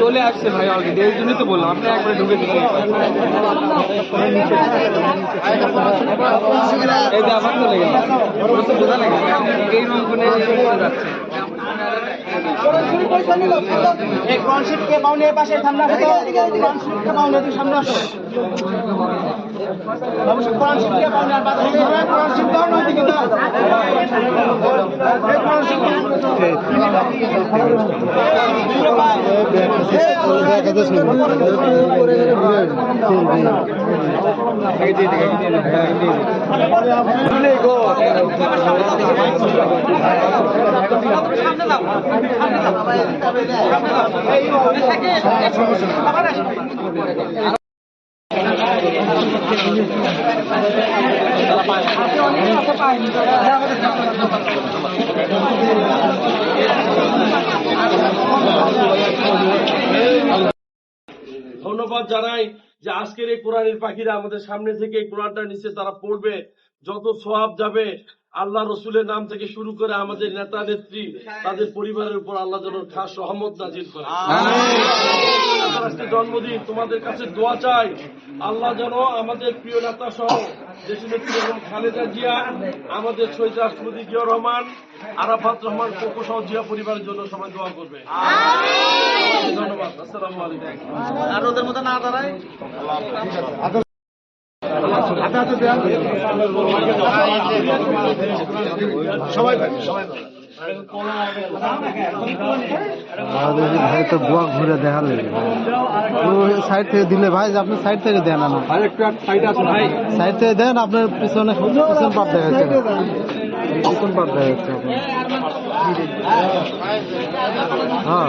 চলে আসছে ভাই অলরেডি এই জন্যই তো বললাম, আপনি একবারে ঢুকে দিলেন। এই যে আমার চলে গেল। বোঝা লাগে এই রঙ করে যাচ্ছে। এই ক্রনশিটকে ধন্যবাদ জানাই যে আজকের এই কোরআনের পাখিরা আমাদের সামনে থেকে এই কোরআনটা নিচে তারা পড়বে। যত সোয়াব যাবে আল্লাহ রসুলের নাম থেকে শুরু করে আমাদের নেতা নেত্রী তাদের পরিবারের উপর আল্লাহ যেন খাস রহমত নাজির করে। আজকে জন্মদিন তোমাদের কাছে দোয়া চাই। আল্লাহ যেন আমাদের প্রিয় নেতা সহ দেশের নেত্রী এবং খালেদা জিয়া আমাদের শহীদ রাষ্ট্রপতি জিয়া রহমান আরাফাত রহমান কোকো সহ জিয়া পরিবারের জন্য সবাই দোয়া করবে। ধন্যবাদ আসসালামু আলাইকুম। আর ওদের মধ্যে না দাঁড়ায়। আমাদের যে ভাই তো বুয়া ঘুরে দেখালে সাইড থেকে দিলে ভাই আপনি সাইড থেকে দেন না সাইড থেকে দেন আপনার পিছনে পিছন পাট দেখা যাচ্ছে পিছন পাট দেখা যাচ্ছে হ্যাঁ